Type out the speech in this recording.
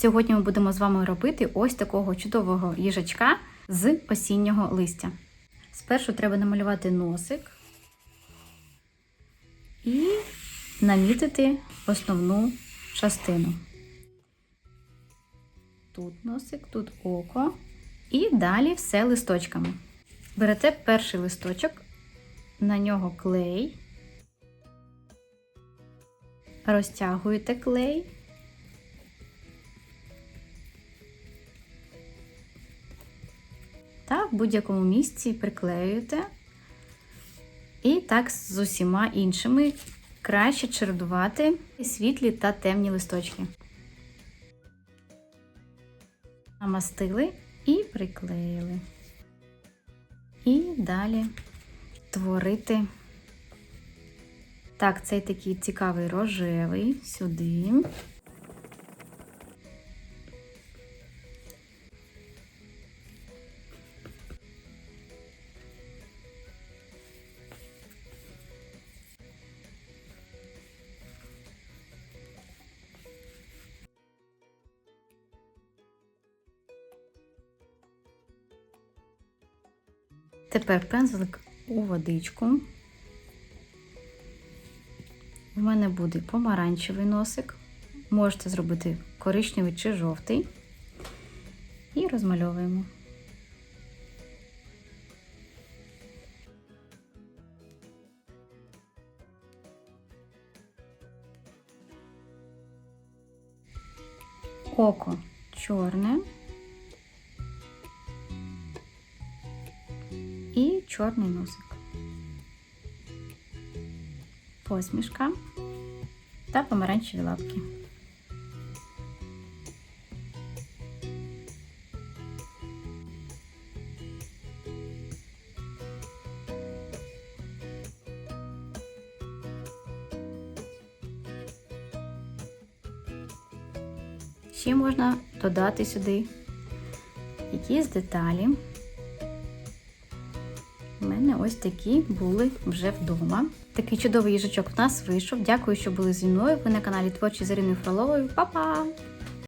Сьогодні ми будемо з вами робити ось такого чудового їжачка з осіннього листя. Спершу треба намалювати носик і намітити основну частину. Тут носик, тут око. І далі все листочками. Берете перший листочок, на нього клей, розтягуєте клей. Та в будь-якому місці приклеюєте. І так з усіма іншими краще чередувати світлі та темні листочки. Намастили і приклеїли. І далі творити. Так, цей такий цікавий рожевий сюди. Тепер пензлик у водичку. У мене буде помаранчевий носик. Можете зробити коричневий чи жовтий. І розмальовуємо. Око чорне. І чорний носик, посмішка та помаранчеві лапки. Ще можна додати сюди якісь деталі. Мене ось такі були вже вдома. Такий чудовий їжачок в нас вийшов. Дякую, що були зі мною. Ви на каналі Творчі з Іриною Фроловою. Па-па!